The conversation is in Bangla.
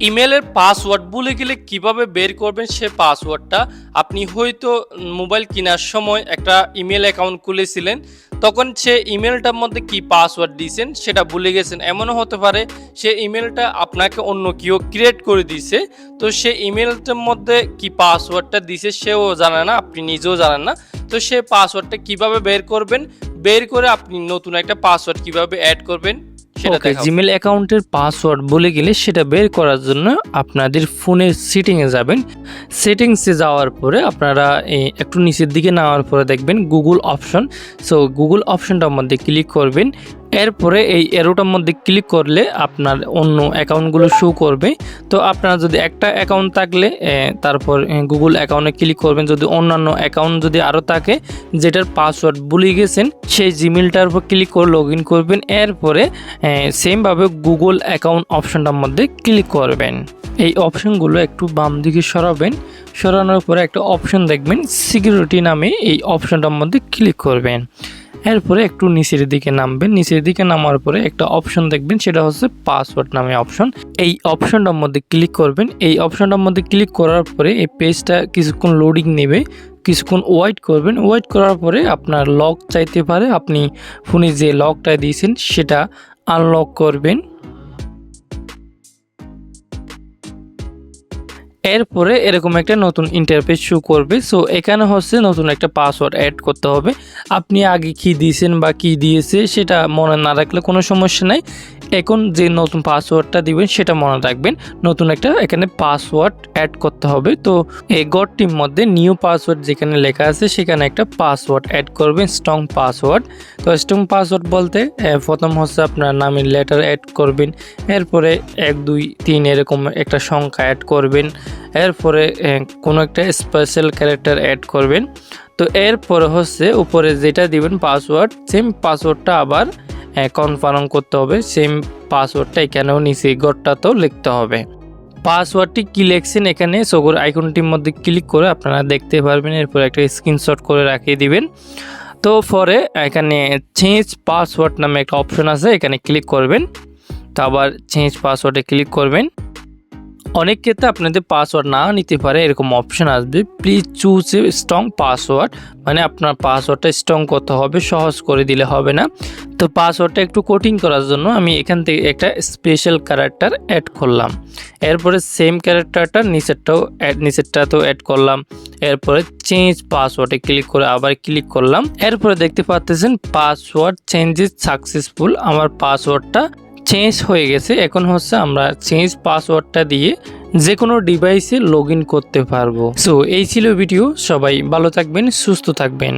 ইমেলের পাসওয়ার্ড ভুলে গেলে কীভাবে বের করবেন সে পাসওয়ার্ডটা? আপনি হয়তো মোবাইল কেনার সময় একটা ইমেল অ্যাকাউন্ট খুলেছিলেন, তখন সে ইমেলটার মধ্যে কি পাসওয়ার্ড দিয়েছেন সেটা ভুলে গেছেন। এমনও হতে পারে সে ইমেলটা আপনাকে অন্য কেউ ক্রিয়েট করে দিয়েছে, তো সে ইমেলটার মধ্যে কি পাসওয়ার্ডটা দিছে সেও জানে না, আপনি নিজেও জানেন না। তো সে পাসওয়ার্ডটা কীভাবে বের করবেন? বের করে আপনি নতুন একটা পাসওয়ার্ড কীভাবে অ্যাড করবেন? ওকে জিমেল অ্যাকাউন্টের পাসওয়ার্ড বলে গেলে সেটা বের করার জন্য আপনাদের ফোনের সেটিংয়ে যাবেন। সেটিংসে যাওয়ার পরে আপনারা একটু নিচের দিকে নামার পরে দেখবেন গুগল অপশন সো গুগল অপশনটার মধ্যে ক্লিক করবেন। এরপরে এই এরোটার মধ্যে ক্লিক করলে আপনার অন্য অ্যাকাউন্টগুলো শো করবে। তো আপনার যদি একটা অ্যাকাউন্ট থাকলে তারপর গুগল অ্যাকাউন্টে ক্লিক করবেন। যদি অন্যান্য অ্যাকাউন্ট যদি আরও থাকে, যেটার পাসওয়ার্ড ভুলে গেছেন, সেই জিমেলটার উপর ক্লিক করে লগ ইন করবেন। এরপরে সেমভাবে গুগল অ্যাকাউন্ট অপশনটার মধ্যে ক্লিক করবেন। এই অপশনগুলো একটু বাম দিকে সরাবেন। সরানোর পরে একটা অপশন দেখবেন সিকিউরিটি নামে এই অপশনটার মধ্যে ক্লিক করবেন। এরপরে একটু নিচের দিকে নামবেন। নিচের দিকে নামার পরে একটা অপশন দেখবেন, সেটা হচ্ছে পাসওয়ার্ড নামে অপশন এই অপশনটার মধ্যে ক্লিক করবেন। এই অপশনটার মধ্যে ক্লিক করার পরে এই পেজটা কিছুক্ষণ লোডিং নেবে, কিছুক্ষণ ওয়াইট করবেন। ওয়াইট করার পরে আপনার লক চাইতে পারে। আপনি ফোনে যে লকটা দিয়েছেন, সেটা আনলক করবেন। এরপরে এরকম একটা নতুন ইন্টারফেস শু করবে। সো এখানে হচ্ছে নতুন একটা পাসওয়ার্ড অ্যাড করতে হবে। আপনি আগে কি দিয়েছেন বা কি দিয়েছে, সেটা মনে না রাখলে কোনো সমস্যা নাই। এখন যে নতুন পাসওয়ার্ডটা দিবেন, সেটা মনে রাখবেন। নতুন একটা এখানে পাসওয়ার্ড অ্যাড করতে হবে। তো এই গড়টির মধ্যে নিউ পাসওয়ার্ড যেখানে লেখা আছে, সেখানে একটা পাসওয়ার্ড অ্যাড করবেন স্ট্রং পাসওয়ার্ড তো স্ট্রং পাসওয়ার্ড বলতে প্রথম হচ্ছে আপনার নামের লেটার অ্যাড করবেন। এরপরে এক, দুই, তিন এরকম একটা সংখ্যা অ্যাড করবেন। এরপরে কোনো একটা স্পেশাল ক্যারেক্টার অ্যাড করবেন। তো এরপরে হচ্ছে, উপরে যেটা দিবেন পাসওয়ার্ড সেম পাসওয়ার্ডটা আবার কনফার্ম করতে হবে সেম পাসওয়ার্ডটা এখানেও নিচে গড়টাতেও লিখতে হবে। পাসওয়ার্ডটি কি লিখছেন এখানে? সগর আইকনটির মধ্যে ক্লিক করে আপনারা দেখতে পারবেন, এরপর একটা স্ক্রিনশট করে রাখিয়ে দিবেন। তো পরে এখানে চেঞ্জ পাসওয়ার্ড নামে একটা অপশন আছে, এখানে ক্লিক করবেন। তো, আবার চেঞ্জ পাসওয়ার্ডে ক্লিক করবেন। অনেক ক্ষেত্রে আপনাদের পাসওয়ার্ড না নিতে পারে, এরকম অপশন আসবে। Please choose a strong password মানে আপনার পাসওয়ার্ডটা স্ট্রং করতে হবে, সহজ করে দিলে হবে না। তো পাসওয়ার্ডটা একটু কোটিং করার জন্য আমি এখান থেকে একটা স্পেশাল ক্যারেক্টার অ্যাড করলাম। এরপরে সেম ক্যারেক্টারটা নিচেরটাও অ্যাড নিচেরটাতেও অ্যাড করলাম। এরপরে চেঞ্জ পাসওয়ার্ডে ক্লিক করে আবার ক্লিক করলাম। এরপরে দেখতে পাচ্ছেন পাসওয়ার্ড চেঞ্জেস সাকসেসফুল আমার পাসওয়ার্ডটা চেঞ্জ হয়ে গেছে। এখন হচ্ছে আমরা চেঞ্জ পাসওয়ার্ডটা দিয়ে যে কোনো ডিভাইসে লগ করতে পারব। সো এই ছিল ভিডিও সবাই ভালো থাকবেন, সুস্থ থাকবেন।